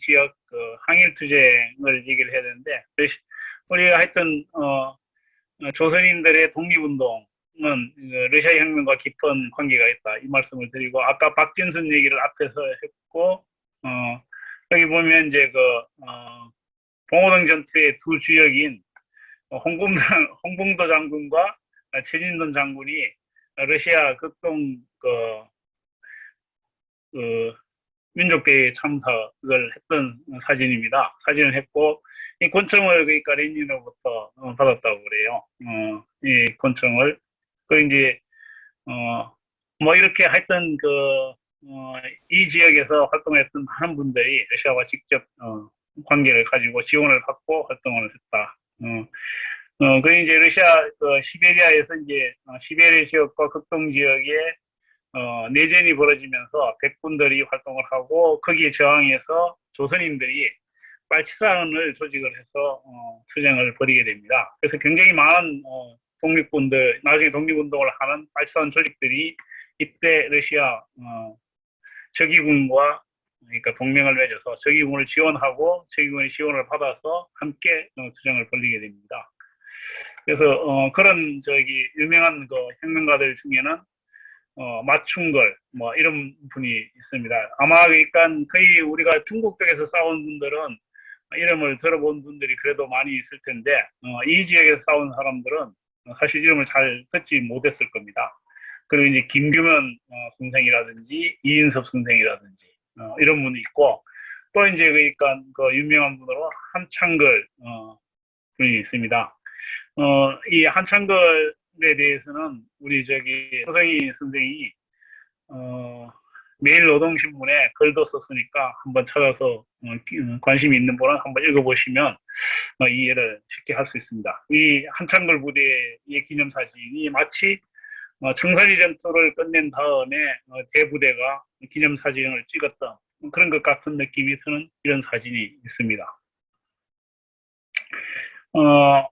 지역 그 항일 투쟁을 얘기를 해야 되는데, 우리가 하여튼, 어, 어, 조선인들의 독립운동은 그 러시아 혁명과 깊은 관계가 있다. 이 말씀을 드리고, 아까 박진순 얘기를 앞에서 했고, 어, 여기 보면 이제 그, 어, 봉오동 전투의 두 주역인 어, 홍봉도, 장군과 어, 최진돈 장군이 러시아 극동 그, 그 민족대회 참석을 했던 사진입니다. 사진을 했고 이 권총을 그러니까 레닌으로부터 어, 받았다고 그래요. 어, 이 권총을 그 이제 어, 뭐 이렇게 하여튼 그 어, 이 지역에서 활동했던 많은 분들이 러시아와 직접 어, 관계를 가지고 지원을 받고 활동을 했다. 어, 어, 그 이제 러시아 그 시베리아에서 이제 어, 시베리아 지역과 극동 지역에 어, 내전이 벌어지면서 백군들이 활동을 하고 거기에 저항해서 조선인들이 빨치산을 조직을 해서 어, 투쟁을 벌이게 됩니다. 그래서 굉장히 많은 어, 독립군들 나중에 독립운동을 하는 빨치산 조직들이 이때 러시아 어, 적의군과 그러니까 동맹을 맺어서 적의군을 지원하고 적의군의 지원을 받아서 함께 어, 투쟁을 벌이게 됩니다. 그래서 어, 그런 저기 유명한 그 혁명가들 중에는 어, 맞춘걸 뭐 이런 분이 있습니다. 아마 그러니까 거의 우리가 중국 쪽에서 싸운 분들은 이름을 들어본 분들이 그래도 많이 있을 텐데 어, 이 지역에서 싸운 사람들은 사실 이름을 잘 듣지 못했을 겁니다. 그리고 이제 김규면 어, 선생이라든지 이인섭 선생이라든지 어, 이런 분이 있고 또 이제 그러니까 그 유명한 분으로 한창걸 어, 분이 있습니다. 어, 이 한창걸 에 대해서는 우리 저기 서성희 선생이 어, 매일 노동신문에 글도 썼으니까 한번 찾아서 어, 기- 어, 관심이 있는 분은 한번 읽어보시면 어, 이해를 쉽게 할 수 있습니다. 이 한창걸 부대의 기념사진이 마치 어, 청산리 전투를 끝낸 다음에 어, 대부대가 기념사진을 찍었던 그런 것 같은 느낌이 드는 이런 사진이 있습니다. 어,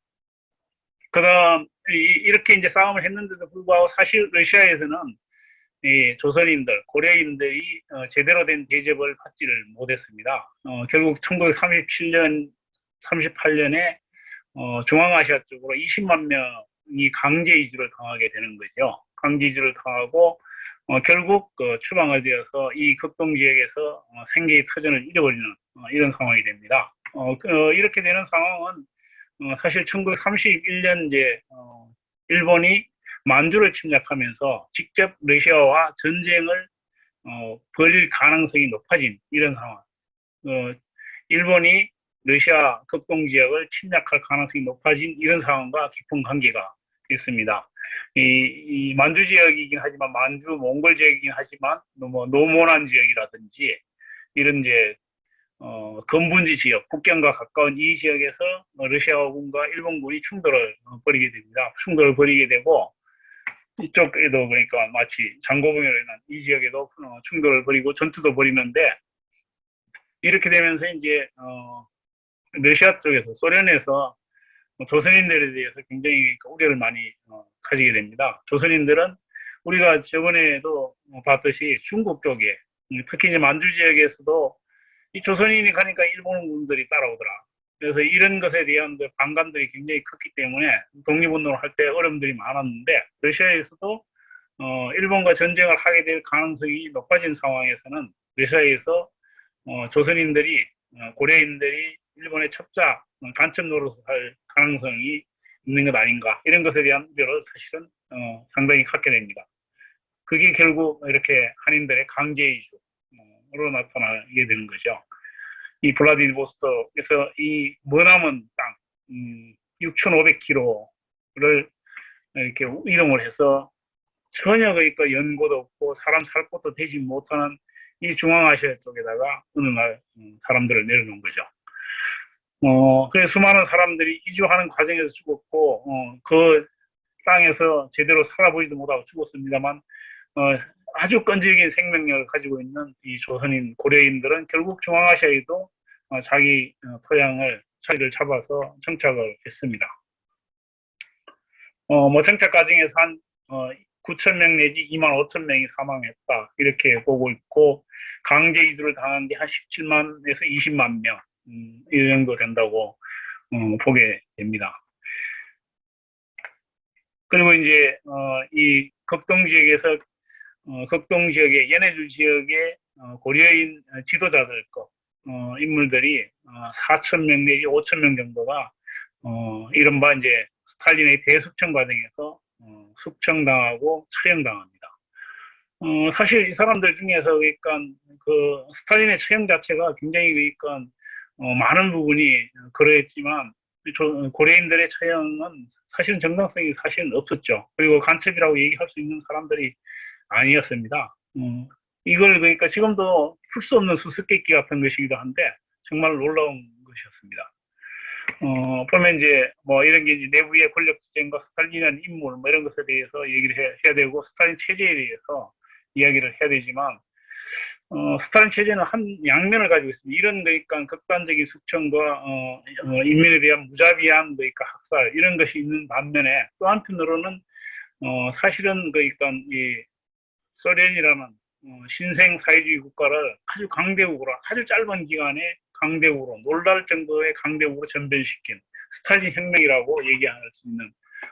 그 다음 이- 이렇게 이제 싸움을 했는데도 불구하고 사실 러시아에서는 이 조선인들, 고려인들이 어, 제대로 된 대접을 받지를 못했습니다. 어, 결국 1937년, 38년에 어, 중앙아시아 쪽으로 20만 명이 강제 이주를 당하게 되는 거죠. 강제 이주를 당하고 어, 결국 그 추방을 되어서 이 극동 지역에서 어, 생계의 터전을 잃어버리는 어, 이런 상황이 됩니다. 어, 그, 어, 이렇게 되는 상황은 어, 사실 1931년 이제 어, 일본이 만주를 침략하면서 직접 러시아와 전쟁을 어, 벌일 가능성이 높아진 이런 상황. 어, 일본이 러시아 극동 지역을 침략할 가능성이 높아진 이런 상황과 깊은 관계가 있습니다. 이, 이 만주 지역이긴 하지만 만주 몽골 지역이긴 하지만 뭐 노모난 지역이라든지 이런 이제 어, 건분지 지역, 국경과 가까운 이 지역에서 어, 러시아군과 일본군이 충돌을 어, 벌이게 됩니다. 충돌을 벌이게 되고 이쪽에도 그러니까 마치 장고봉으로 인한 이 지역에도 어, 충돌을 벌이고 전투도 벌이는데 이렇게 되면서 이제 어, 러시아 쪽에서 소련에서 조선인들에 대해서 굉장히 그 우려를 많이 어, 가지게 됩니다. 조선인들은 우리가 저번에도 어, 봤듯이 중국 쪽에 음, 특히 이제 만주 지역에서도 이 조선인이 가니까 일본군들이 따라오더라. 그래서 이런 것에 대한 그 반감들이 굉장히 컸기 때문에 독립운동을 할 때 어려움들이 많았는데 러시아에서도 어, 일본과 전쟁을 하게 될 가능성이 높아진 상황에서는 러시아에서 어, 조선인들이 어, 고려인들이 일본의 첩자 어, 간첩 노릇을 할 가능성이 있는 것 아닌가 이런 것에 대한 우려를 사실은 어, 상당히 갖게 됩니다. 그게 결국 이렇게 한인들의 강제 이주로 나타나게 되는 거죠. 이 블라디보스톡에서 이 머나먼 땅 음, 6,500km를 이렇게 이동을 해서 전혀 그러니까 연고도 없고 사람 살 곳도 되지 못하는 이 중앙아시아 쪽에다가 어느 날 음, 사람들을 내려놓은 거죠. 어, 그래서 수많은 사람들이 이주하는 과정에서 죽었고, 어, 그 땅에서 제대로 살아보지도 못하고 죽었습니다만, 어, 아주 끈질긴 생명력을 가지고 있는 이 조선인, 고려인들은 결국 중앙아시아에도 어, 자기 어, 토양을, 자리를 잡아서 정착을 했습니다. 어, 뭐 정착 과정에서 한, 어, 9천 명 내지 2만 5천 명이 사망했다. 이렇게 보고 있고, 강제 이주를 당한 게 한 17만에서 20만 명, 음, 이 정도 된다고 어, 보게 됩니다. 그리고 이제 어, 이 극동 지역에서 어, 극동 지역의 연해주 지역의 어, 고려인 지도자들 거 어, 인물들이 어, 4천 명 내지 5천 명 정도가 어, 이른바 이제 스탈린의 대숙청 과정에서 어, 숙청당하고 처형당합니다. 어, 사실 이 사람들 중에서 그러니까 그 스탈린의 처형 자체가 굉장히 그러니까 어, 많은 부분이 그러했지만 조- 고려인들의 처형은 사실은 정당성이 사실은 없었죠. 그리고 간첩이라고 얘기할 수 있는 사람들이 아니었습니다. 음, 이걸 그러니까 지금도 풀 수 없는 수수께끼 같은 것이기도 한데 정말 놀라운 것이었습니다. 어, 보면 이제 뭐 이런 게 이제 내부의 권력 투쟁과 스탈린이라는 인물 뭐 이런 것에 대해서 얘기를 해, 해야 되고 스탈린 체제에 대해서 이야기를 해야 되지만 어, 스탈린 체제는 한 양면을 가지고 있습니다. 이런 그러니까 극단적인 숙청과 어, 어, 인민에 대한 무자비한 그러니까 학살 이런 것이 있는 반면에 또 한편으로는 어, 사실은 그러니까 이 소련이라는 어, 신생 사회주의 국가를 아주 강대국으로 아주 짧은 기간에 강대국으로 놀랄 정도의 강대국으로 전변시킨 스탈린 혁명이라고 얘기할 수 있는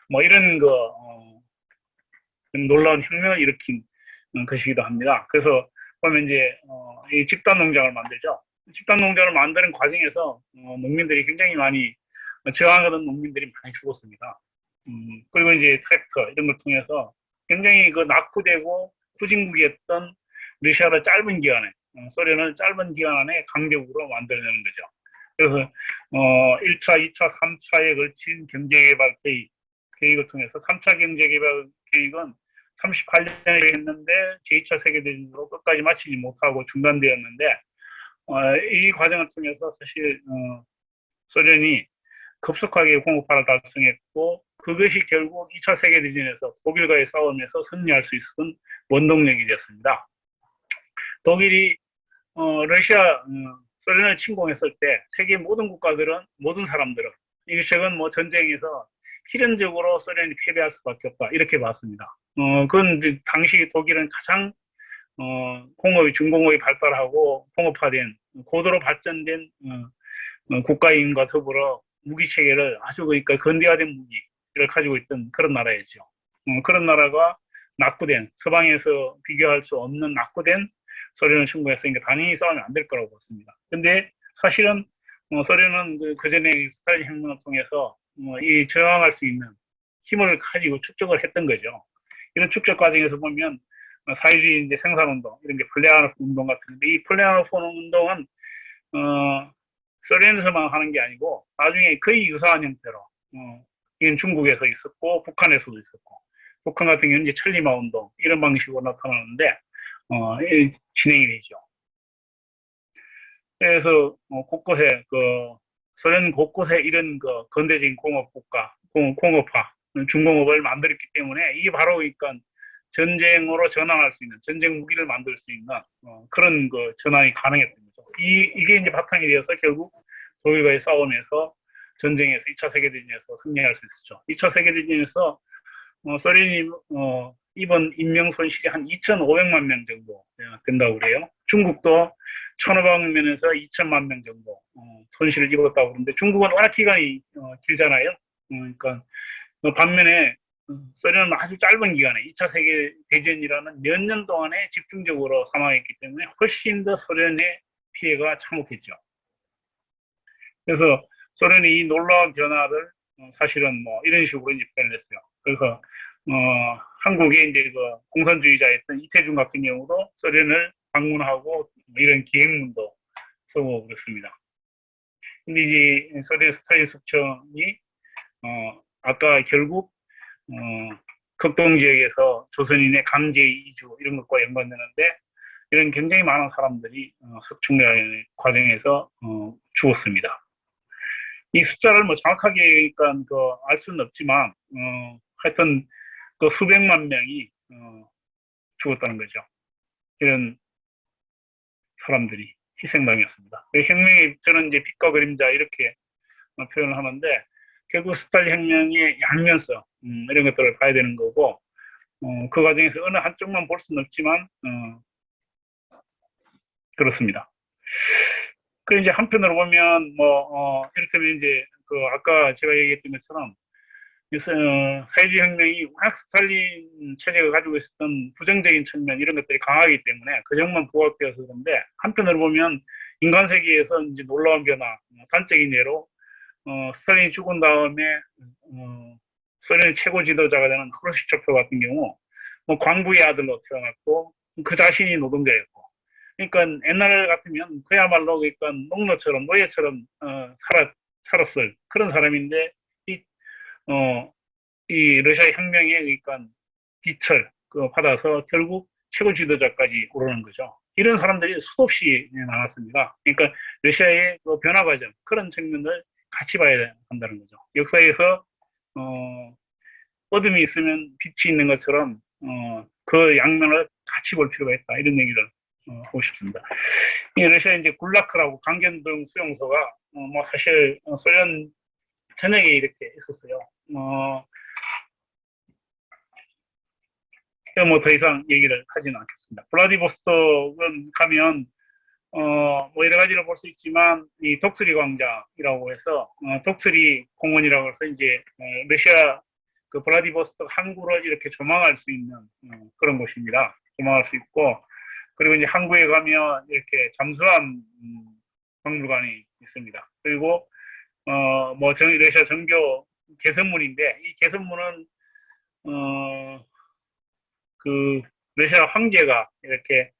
뭐 이런 그 어, 좀 놀라운 혁명을 일으킨 어, 것이기도 합니다. 그래서 보면 이제 어, 이 집단 농장을 만들죠. 집단 농장을 만드는 과정에서 어, 농민들이 굉장히 많이 저항하던 농민들이 많이 죽었습니다. 음, 그리고 이제 트랙터 이런 걸 통해서 굉장히 그 낙후되고 후진국이었던 러시아를 짧은 기간에 어, 소련을 짧은 기간 안에 강대국으로 만들어내는 거죠. 그래서 어, 1차, 2차, 3차에 걸친 경제개발 계획, 계획을 통해서 3차 경제개발 계획은 38년에 했는데 제2차 세계대전으로 끝까지 마치지 못하고 중단되었는데 어, 이 과정을 통해서 사실 어, 소련이 급속하게 공업화를 달성했고 그것이 결국 2차 세계대전에서 독일과의 싸움에서 승리할 수 있었던 원동력이 되었습니다. 독일이 어, 러시아 어, 소련을 침공했을 때 세계 모든 국가들은 모든 사람들은 이 최근 뭐 전쟁에서 필연적으로 소련이 패배할 수밖에 없다 이렇게 봤습니다. 어, 그건 당시 독일은 가장 어, 공업이 중공업이 발달하고 공업화된 고도로 발전된 어, 어, 국가인과 더불어 무기 체계를 아주 그러니까 건대화된 무기 를 가지고 있던 그런 나라였죠. 어, 그런 나라가 낙후된 서방에서 비교할 수 없는 낙후된 소련을 침공했으니까 당연히 싸우면 안 될 거라고 봤습니다. 근데 사실은 어, 소련은 그, 그 전에 스탈린 혁명을 통해서 어, 이 저항할 수 있는 힘을 가지고 축적을 했던 거죠. 이런 축적 과정에서 보면 어, 사회주의 이제 생산운동 이런 게 플레아노프 운동 같은데 이 플레아노프 운동은 어, 소련에서만 하는 게 아니고 나중에 거의 유사한 형태로 어, 이건 중국에서 있었고 북한에서도 있었고 북한 같은 경우는 이제 천리마 운동 이런 방식으로 나타나는데 어, 이- 진행이 되죠. 그래서 어, 곳곳에 그 소련 곳곳에 이런 그 건대적인 공업 국가, 공, 공업화, 중공업을 만들었기 때문에 이게 바로 그러니까 전쟁으로 전환할 수 있는 전쟁 무기를 만들 수 있는 어, 그런 그 전환이 가능했던 거죠. 이 이게 이제 바탕이 되어서 결국 독일과의 싸움에서 전쟁에서 2차 세계대전에서 승리할 수 있었죠. 2차 세계대전에서 어, 소련이 어, 이번 인명 손실이 한 2,500만 명 정도 된다고 그래요. 중국도 1,500명에서 2천만 명 정도 어, 손실을 입었다고 그러는데 중국은 워낙 기간이 어, 길잖아요. 어, 그러니까 어, 반면에 어, 소련은 아주 짧은 기간에 2차 세계 대전이라는 몇 년 동안에 집중적으로 사망했기 때문에 훨씬 더 소련의 피해가 참혹했죠. 그래서 소련이 이 놀라운 변화를 어, 사실은 뭐 이런 식으로 이제 표현을 했어요. 그래서 어, 한국의 이제 그 공산주의자였던 이태준 같은 경우도 소련을 방문하고 뭐 이런 기획문도 쓰고 그렇습니다. 근데 이제 소련 스타일 숙청이 어, 아까 결국 어, 극동 지역에서 조선인의 강제 이주 이런 것과 연관되는데 이런 굉장히 많은 사람들이 어, 숙청의 과정에서 어, 죽었습니다. 이 숫자를 뭐 정확하게 그러니까 그 알 수는 없지만 어, 하여튼 그 수백만 명이 어, 죽었다는 거죠. 이런 사람들이 희생당했습니다. 그 혁명이 저는 이제 빛과 그림자 이렇게 어, 표현을 하는데 결국 스탈린 혁명의 양면성 음, 이런 것들을 봐야 되는 거고 어, 그 과정에서 어느 한쪽만 볼 수는 없지만 어, 그렇습니다. 그 이제 한편으로 보면 뭐 어, 이를테면 이제 그 아까 제가 얘기했던 것처럼 어, 사회주의 혁명이 워낙 스탈린 체제가 가지고 있었던 부정적인 측면 이런 것들이 강하기 때문에 그 점만 부각되어서 그런데 한편으로 보면 인간 세계에서 이제 놀라운 변화 어, 단적인 예로 어, 스탈린이 죽은 다음에 어, 소련 최고 지도자가 되는 크루시초프 같은 경우 뭐 광부의 아들로 태어났고 그 자신이 노동자였고 그러니까 옛날 같으면 그야말로 그러니까 농노처럼 노예처럼 어, 살았 살았을 그런 사람인데 이 어, 이 러시아 혁명에 그러니까 빛을 그 받아서 결국 최고 지도자까지 오르는 거죠. 이런 사람들이 수없이 나왔습니다. 그러니까 러시아의 그 변화 과정 그런 측면을 같이 봐야 한다는 거죠. 역사에서 어, 어둠이 있으면 빛이 있는 것처럼 어, 그 양면을 같이 볼 필요가 있다 이런 얘기를 어, 하고 싶습니다. 이 러시아 이제 굴라크라고 강견동 수용소가 어, 뭐 사실 어, 소련 전역에 이렇게 있었어요. 어, 뭐더 이상 얘기를 하지는 않겠습니다. 블라디보스톡은 가면 어, 뭐 여러 가지로 볼 수 있지만 이 독수리 광장이라고 해서 어, 독수리 공원이라고 해서 이제 어, 러시아 그 블라디보스톡 항구를 이렇게 조망할 수 있는 어, 그런 곳입니다. 조망할 수 있고 그리고 이제 항구에 가면 이렇게 잠수함 음, 박물관이 있습니다. 그리고 어, 뭐 정, 러시아 정교 개선문인데 이 개선문은 어, 그 러시아 황제가 이렇게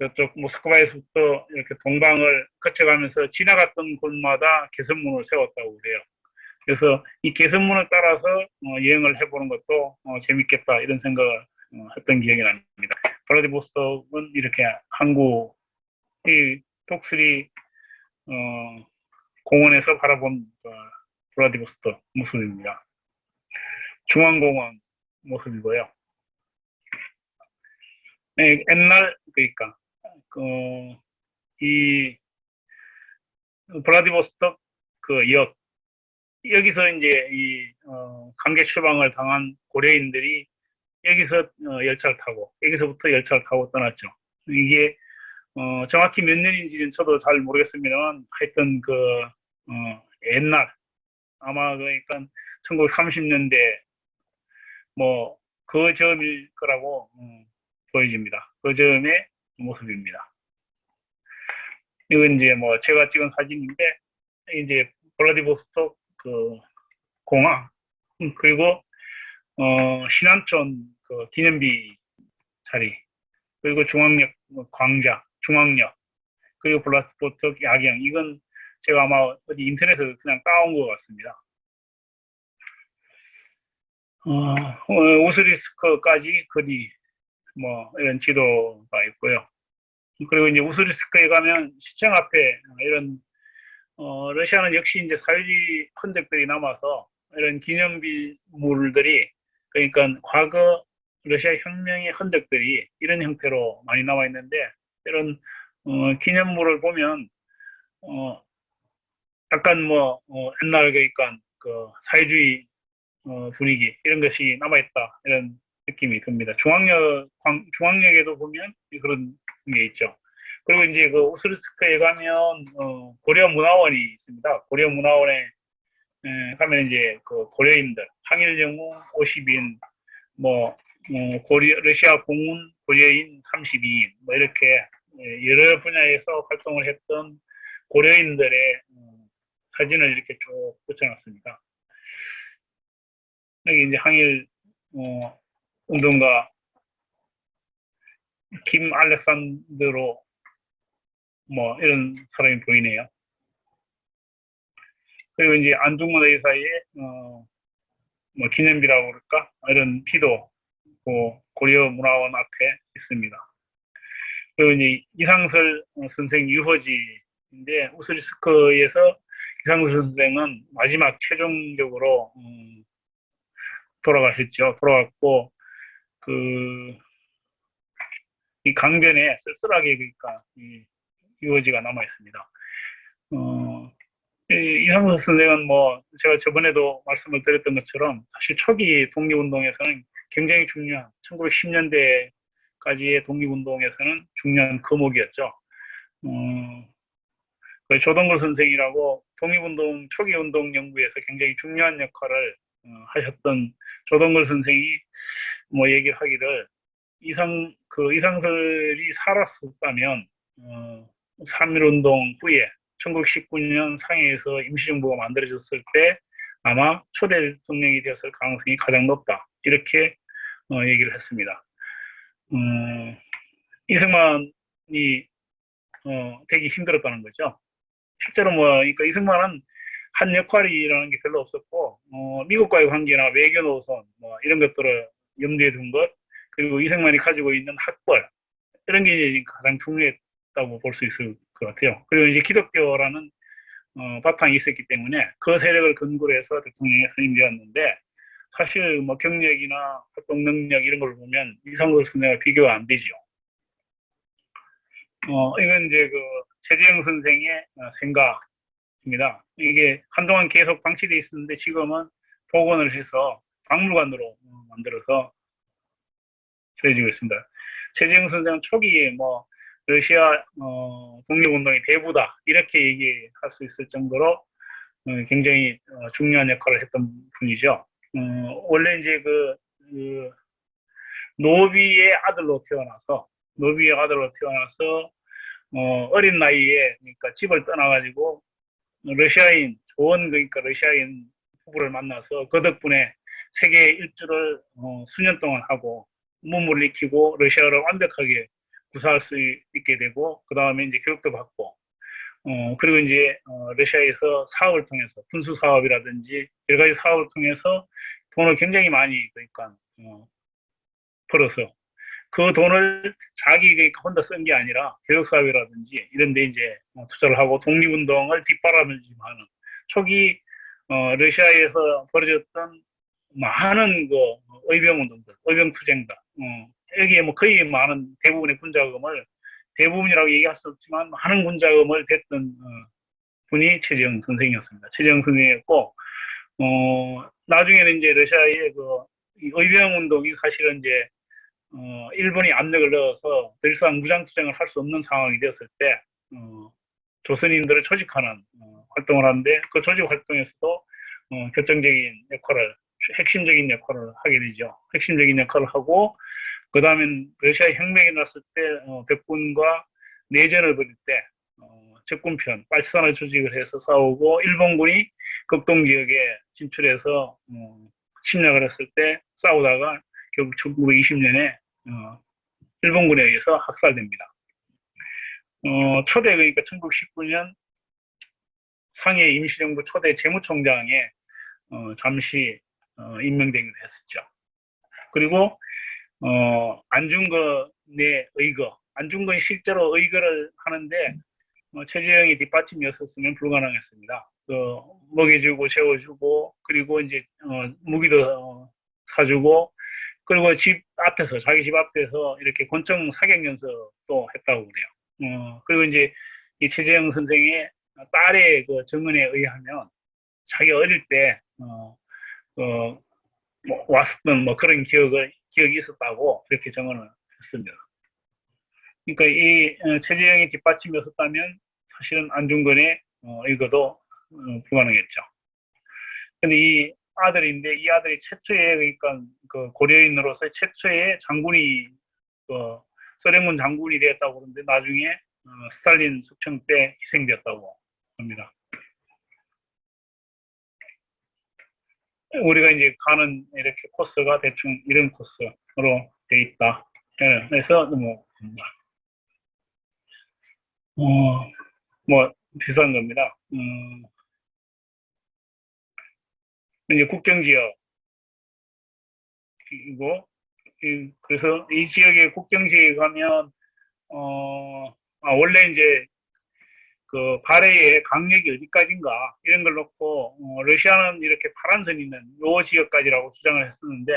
저쪽 모스크바에서부터 이렇게 동방을 거쳐가면서 지나갔던 곳마다 개선문을 세웠다고 그래요. 그래서 이 개선문을 따라서 어, 여행을 해보는 것도 어, 재밌겠다 이런 생각을 어, 했던 기억이 납니다. 블라디보스톡은 이렇게 항구 이 독수리 어, 공원에서 바라본 어, 블라디보스톡 모습입니다. 중앙공원 모습이고요. 네, 옛날 그러니까 그, 이 블라디보스톡 그 역 여기서 이제 이 어, 강제 추방을 당한 고려인들이 여기서 어, 열차를 타고 여기서부터 열차를 타고 떠났죠. 이게 어, 정확히 몇 년인지는 저도 잘 모르겠습니다만 하여튼 그 어, 옛날 아마 그러니까 1930년대 뭐 그 점일 거라고 음, 보여집니다. 그 점의 모습입니다. 이건 이제 뭐 제가 찍은 사진인데 이제 블라디보스톡 그 공항 음, 그리고 어 신안촌 그 기념비 자리 그리고 중앙역 뭐 광장 중앙역 그리고 블라디보스톡 야경 이건 제가 아마 어디 인터넷에서 그냥 따온 것 같습니다. 어, 어, 우스리스크까지 거리 뭐 이런 지도가 있고요. 그리고 이제 우스리스크에 가면 시청 앞에 이런 어, 러시아는 역시 이제 사회주의 흔적들이 남아서 이런 기념비물들이 그러니까 과거 러시아 혁명의 흔적들이 이런 형태로 많이 나와 있는데 이런 어, 기념물을 보면 어, 약간 뭐 어, 옛날 그러니까 그 사회주의 어, 분위기 이런 것이 남아있다 이런 느낌이 듭니다. 중앙역 광- 중앙역에도 보면 그런 게 있죠. 그리고 이제 그 오스르스크에 가면 어, 고려 문화원이 있습니다. 고려 문화원에 에, 가면 이제 그 고려인들 항일 영웅 50인 뭐 어, 고려 러시아 공군 고려인 32인 뭐 이렇게 에, 여러 분야에서 활동을 했던 고려인들의 어, 사진을 이렇게 쭉 붙여놨습니다. 여기 이제 항일 어, 운동가 김 알렉산드로 뭐 이런 사람이 보이네요. 그리고 이제 안중근 의사의 어, 뭐 기념비라고 그럴까 이런 피도 그 고려 문화원 앞에 있습니다. 그리고 이제 이상설 어, 선생 유허지인데 우스리스크에서 이상설 선생은 마지막 최종적으로 음, 돌아가셨죠. 돌아갔고 그 이 강변에 쓸쓸하게 그러니까 이 유어지가 남아 있습니다. 어, 이- 이상수 선생은 뭐 제가 저번에도 말씀을 드렸던 것처럼 사실 초기 독립운동에서는 굉장히 중요한 1910년대까지의 독립운동에서는 중요한 거목이었죠. 어, 그 조동걸 선생이라고 독립운동 초기 운동 연구에서 굉장히 중요한 역할을 어, 하셨던 조동걸 선생이 뭐 얘기를 하기를 이상 그 이상설이 살았었다면 어, 3.1 운동 후에 1919년 상해에서 임시정부가 만들어졌을 때 아마 초대 대통령이 되었을 가능성이 가장 높다. 이렇게 어, 얘기를 했습니다. 음, 이승만이 어, 되게 힘들었다는 거죠. 실제로 뭐, 그러니까 이승만은 한 역할이라는 게 별로 없었고, 어, 미국과의 관계나 외교 노선, 뭐, 이런 것들을 염두에 둔 것, 그리고 이승만이 가지고 있는 학벌, 이런 게 가장 중요했다고 볼 수 있을 것 같아요. 그리고 이제 기독교라는 어, 바탕이 있었기 때문에 그 세력을 근거로 해서 대통령이 선임되었는데, 사실 뭐 경력이나 활동 능력 이런 걸 보면 이상걸 선생과 비교가 안 되죠. 어, 이건 이제 그 최재형 선생의 어, 생각입니다. 이게 한동안 계속 방치돼 있었는데 지금은 복원을 해서 박물관으로 어, 만들어서 쓰여지고 있습니다. 최재형 선생은 초기에 뭐 러시아 어, 독립운동의 대부다 이렇게 얘기할 수 있을 정도로 어, 굉장히 어, 중요한 역할을 했던 분이죠. 어, 원래 이제 그, 그 노비의 아들로 태어나서 노비의 아들로 태어나서 어, 어린 나이에 그러니까 집을 떠나가지고 러시아인 좋은 그러니까 러시아인 부부를 만나서 그 덕분에 세계 일주를 어, 수년 동안 하고 몸을 익히고 러시아를 완벽하게 구사할 수 있게 되고 그 다음에 이제 교육도 받고 어, 그리고 이제 어, 러시아에서 사업을 통해서 분수 사업이라든지 여러 가지 사업을 통해서 돈을 굉장히 많이 그러니까 어, 벌어서 그 돈을 자기 혼자 쓴 게 아니라 교육 사업이라든지 이런 데 이제 어, 투자를 하고 독립운동을 뒷바라지만은 초기 어, 러시아에서 벌어졌던 많은 그 의병운동들, 의병투쟁들, 어, 여기에 뭐 거의 많은 대부분의 군자금을 대부분이라고 얘기할 수 없지만 많은 군자금을 댔던 어, 분이 최재형 선생이었습니다. 최재형 선생이었고 어, 나중에는 이제 러시아의 그 의병 운동이 사실은 이제 어, 일본이 압력을 넣어서 더 이상 무장투쟁을 할 수 없는 상황이 되었을 때, 어, 조선인들을 조직하는 어, 활동을 하는데 그 조직 활동에서도 어, 결정적인 역할을, 핵심적인 역할을 하게 되죠. 핵심적인 역할을 하고, 그 다음엔 러시아 혁명이 났을 때 어, 백군과 내전을 벌일 때 어, 적군편, 빨치산을 조직을 해서 싸우고 일본군이 극동 지역에 진출해서 어, 침략을 했을 때 싸우다가 결국 1920년에 어, 일본군에 의해서 학살됩니다. 어, 초대 그러니까 1919년 상해 임시정부 초대 재무총장에 어, 잠시 어, 임명되기도 했었죠. 그리고 어, 안중근의 의거, 안중근이 실제로 의거를 하는데 어, 최재형이 뒷받침이었었으면 불가능했습니다. 그 먹여주고 재워주고 그리고 이제 어, 무기도 어, 사주고 그리고 집 앞에서 자기 집 앞에서 이렇게 권총 사격 연습도 했다고 그래요. 어, 그리고 이제 이 최재형 선생의 딸의 그 증언에 의하면 자기 어릴 때 어, 어, 뭐 왔었던 뭐 그런 기억을 기억이 있었다고 그렇게 증언을 했습니다. 그러니까 이 어, 최재형이 뒷받침이었다면 사실은 안중근의 어, 이거도 어, 불가능했죠. 근데 이 아들인데 이 아들이 최초의 그러니까 그 고려인으로서 최초의 장군이 그 소련군 장군이 되었다고 그러는데 나중에 어, 스탈린 숙청 때 희생되었다고 합니다. 우리가 이제 가는 이렇게 코스가 대충 이런 코스로 돼 있다. 네, 그래서 넘어갑니다. 어, 뭐 비슷한 겁니다. 음, 이제 국경지역 이고 그래서 이 지역의 국경지역에 가면 어 아, 원래 이제 그 발해의 강력이 어디까지인가 이런 걸 놓고 어, 러시아는 이렇게 파란 선 있는 요 지역까지라고 주장을 했었는데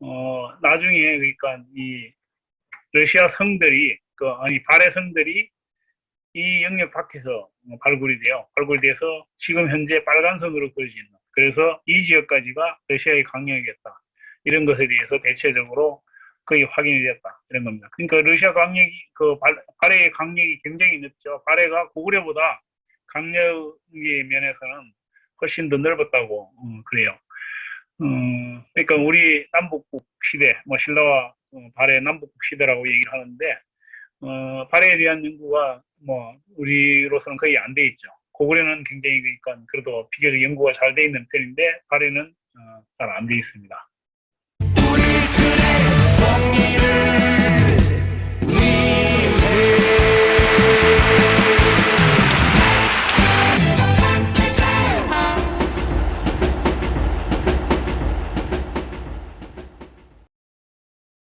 어 나중에 그러니까 이 러시아 성들이 그 아니 발해 성들이 이 영역 밖에서 발굴이 돼요. 발굴이 돼서 지금 현재 빨간 선으로 그려지는 그래서 이 지역까지가 러시아의 강력이었다. 이런 것에 대해서 대체적으로 거의 확인이 됐다 이런 겁니다. 그러니까 러시아 강력이 그 발- 발해의 강력이 굉장히 넓죠. 발해가 고구려보다 강력의 면에서는 훨씬 더 넓었다고 어, 그래요. 어, 그러니까 우리 남북국 시대, 뭐 신라와 어, 발해 남북국 시대라고 얘기를 하는데 어, 발해에 대한 연구가 뭐 우리로서는 거의 안 돼 있죠. 고구려는 굉장히 그러니까 그래도 비교적 연구가 잘 돼 있는 편인데 발해는 어, 잘안 돼 있습니다.